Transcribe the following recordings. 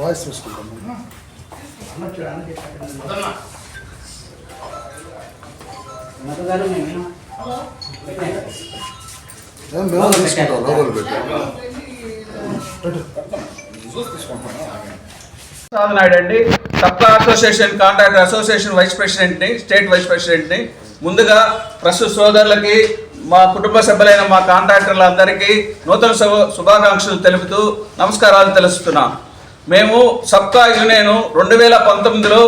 Voice చూసుకుంటాము నాయుడు అండి తప్ప అసోసియేషన్ కాంట్రాక్టర్ అసోసియేషన్ వైస్ ప్రెసిడెంట్ని స్టేట్ వైస్ ప్రెసిడెంట్ని ముందుగా ప్రస్తుత సోదరులకి మా కుటుంబ సభ్యులైన మా కాంట్రాక్టర్లందరికీ నూతన శుభాకాంక్షలు తెలుపుతూ నమస్కారాలు తెలుస్తున్నాం. మేము సబ్కా యూనియన్ రెండు వేల పంతొమ్మిదిలో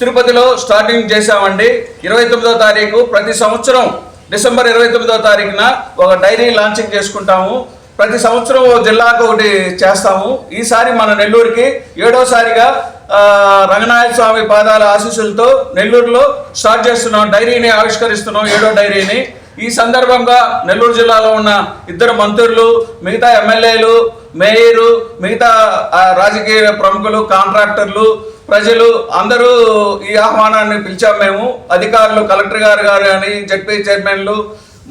తిరుపతిలో స్టార్టింగ్ చేశామండి. ఇరవై తొమ్మిదో తారీఖు ప్రతి సంవత్సరం డిసెంబర్ ఇరవై తొమ్మిదో తారీఖున ఒక డైరీ లాంచింగ్ చేసుకుంటాము. ప్రతి సంవత్సరం ఓ జిల్లాకు ఒకటి చేస్తాము. ఈసారి మన నెల్లూరుకి ఏడోసారిగా ఆ, స్వామి పాదాల ఆశీస్సులతో నెల్లూరులో స్టార్ట్ చేస్తున్నాం. డైరీని ఆవిష్కరిస్తున్నాం ఏడో డైరీని. ఈ సందర్భంగా నెల్లూరు జిల్లాలో ఉన్న ఇద్దరు మంత్రులు మిగతా ఎమ్మెల్యేలు మేయరు మిగతా రాజకీయ ప్రముఖులు కాంట్రాక్టర్లు ప్రజలు అందరూ ఈ ఆహ్వానాన్ని పిలిచాం మేము. అధికారులు కలెక్టర్ గారు గారు కానీ జడ్పీ చైర్మన్లు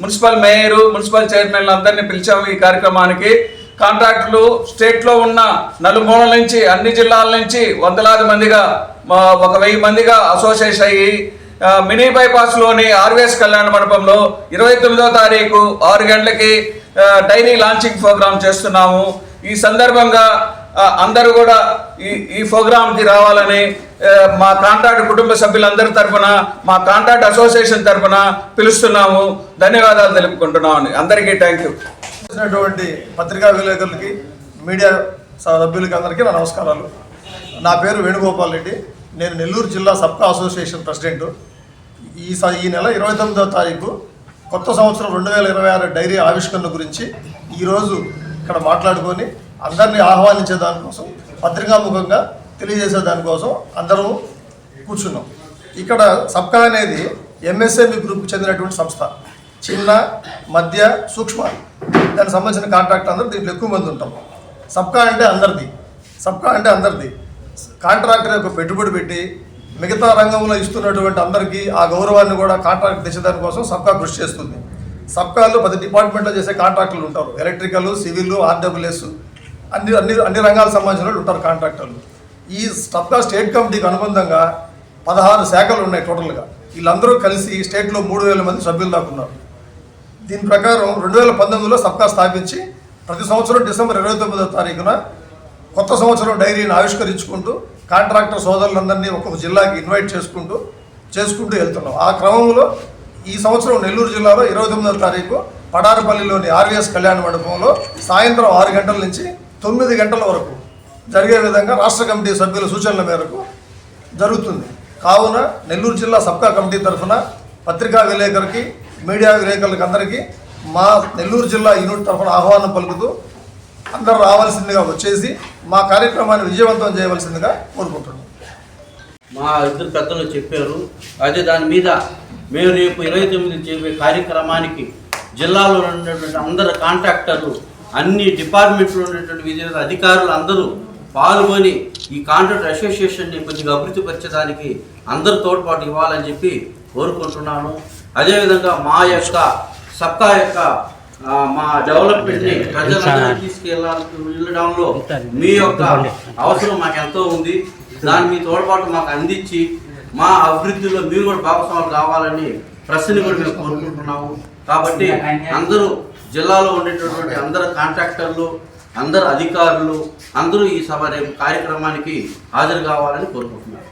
మున్సిపల్ మేయరు మున్సిపల్ చైర్మన్లు అందరినీ పిలిచాము ఈ కార్యక్రమానికి. కాంట్రాక్టులు స్టేట్లో ఉన్న నలుమూలల నుంచి అన్ని జిల్లాల నుంచి వందలాది మందిగా ఒక వెయ్యి మందిగా అసోసియేషన్ అయ్యి మినీ బైపాస్లోని ఆర్వీఎస్ కళ్యాణ మండపంలో ఇరవై తొమ్మిదో తారీఖు ఆరు గంటలకి డైరీ లాంచింగ్ ప్రోగ్రామ్ చేస్తున్నాము. ఈ సందర్భంగా అందరూ కూడా ఈ ఈ ప్రోగ్రాంకి రావాలని మా కాంట్రాక్ట్ కుటుంబ సభ్యులందరి తరఫున మా కాంట్రాక్ట్ అసోసియేషన్ తరఫున పిలుస్తున్నాము. ధన్యవాదాలు తెలుపుకుంటున్నామని అందరికీ థ్యాంక్ యూ పత్రికా విలేకరులకి మీడియా సభ్యులకి అందరికీ నా నమస్కారాలు. నా పేరు వేణుగోపాల్ రెడ్డి. నేను నెల్లూరు జిల్లా సబ్కా అసోసియేషన్ ప్రెసిడెంట్. ఈ స ఈ నెల ఇరవై తొమ్మిదవ తారీఖు కొత్త సంవత్సరం రెండు వేల ఇరవై ఆరు డైరీ ఆవిష్కరణ గురించి ఈరోజు ఇక్కడ మాట్లాడుకొని అందరినీ ఆహ్వానించే దానికోసం పత్రికాముఖంగా తెలియజేసే దానికోసం అందరము కూర్చున్నాం. ఇక్కడ సబ్కా అనేది ఎంఎస్ఎంఈ గ్రూప్కి చెందినటువంటి సంస్థ. చిన్న మధ్య సూక్ష్మ. దానికి సంబంధించిన కాంట్రాక్ట్ అందరూ దీంట్లో ఎక్కువ మంది ఉంటాం. సబ్కా అంటే అందరిది. సబ్కా అంటే అందరిది. కాంట్రాక్టర్ యొక్క పెట్టుబడి పెట్టి మిగతా రంగంలో ఇస్తున్నటువంటి అందరికీ ఆ గౌరవాన్ని కూడా కాంట్రాక్ట్ తెచ్చేదాని కోసం సబ్కా కృషి చేస్తుంది. సబ్కాలు పది డిపార్ట్మెంట్లో చేసే కాంట్రాక్టర్లు ఉంటారు. ఎలక్ట్రికల్ సివిల్ ఆర్డబ్ల్యూఎస్ అన్ని అన్ని అన్ని రంగాలకు సంబంధించిన వాళ్ళు ఉంటారు కాంట్రాక్టర్లు. ఈ సబ్కా స్టేట్ కమిటీకి అనుబంధంగా పదహారు శాఖలు ఉన్నాయి టోటల్గా. వీళ్ళందరూ కలిసి స్టేట్లో మూడు వేల మంది సభ్యులు దాకున్నారు దీని ప్రకారం రెండు వేల పంతొమ్మిదిలో సబ్కా స్థాపించి ప్రతి సంవత్సరం డిసెంబర్ ఇరవై తొమ్మిదో తారీఖున కొత్త సంవత్సరం డైరీని ఆవిష్కరించుకుంటూ కాంట్రాక్టర్ సోదరులందరినీ ఒక్కొక్క జిల్లాకి ఇన్వైట్ చేసుకుంటూ చేసుకుంటూ వెళ్తున్నాం. ఆ క్రమంలో ఈ సంవత్సరం నెల్లూరు జిల్లాలో ఇరవై తొమ్మిదవ తారీఖు పడారపల్లిలోని ఆర్వీఎస్ కళ్యాణ మండపంలో సాయంత్రం ఆరు గంటల నుంచి తొమ్మిది గంటల వరకు జరిగే విధంగా రాష్ట్ర కమిటీ సభ్యుల సూచనల మేరకు జరుగుతుంది. కావున నెల్లూరు జిల్లా సబ్కా కమిటీ తరఫున పత్రికా విలేకరికి మీడియా విలేకరులకు అందరికీ మా నెల్లూరు జిల్లా యూనిట్ తరఫున ఆహ్వానం పలుకుతూ అందరూ రావాల్సిందిగా వచ్చేసి మా కార్యక్రమాన్ని విజయవంతం చేయవలసిందిగా కోరుకుంటున్నాం. మా ఇద్దరు పెద్దలు చెప్పారు. అదే దాని మీద మేము రేపు ఇరవై తొమ్మిది చెప్పే కార్యక్రమానికి జిల్లాలో ఉన్నటువంటి అందరు కాంట్రాక్టర్లు అన్ని డిపార్ట్మెంట్లో ఉన్నటువంటి వివిధ అధికారులు అందరూ పాల్గొని ఈ కాంట్రాక్ట్ అసోసియేషన్ని కొద్దిగా అభివృద్ధి పరిచడానికి అందరూ తోడ్పాటు ఇవ్వాలని చెప్పి కోరుకుంటున్నాను. అదేవిధంగా మా యొక్క సత్తా యొక్క మా డెవలప్మెంట్ని ప్రజలందరూ తీసుకెళ్ళాలి వెళ్ళడంలో మీ యొక్క అవసరం మాకు ఎంతో ఉంది. దాని మీ తోడ్పాటు మాకు అందించి మా అభివృద్ధిలో మీరు కూడా భాగస్వాములు కావాలని ప్రశ్నని కూడా మేము కోరుకుంటున్నాము. కాబట్టి అందరూ జిల్లాలో ఉండేటటువంటి అందరు కాంట్రాక్టర్లు అందరు అధికారులు అందరూ ఈ సభ రేపు కార్యక్రమానికి హాజరు కావాలని కోరుకుంటున్నాను